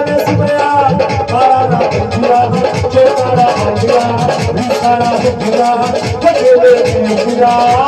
ਨੇ ਸਿਮਰਿਆ ਮਾਰਾ ਨਾ ਪੁੱਛਿਆ ਚੇਤਾਰਾ ਆਉਂਦਿਆ ਵਿਸਾਰਾ ਬੁੱਝਿਆ ਵੱਡੇ ਦੇ ਪਿਆ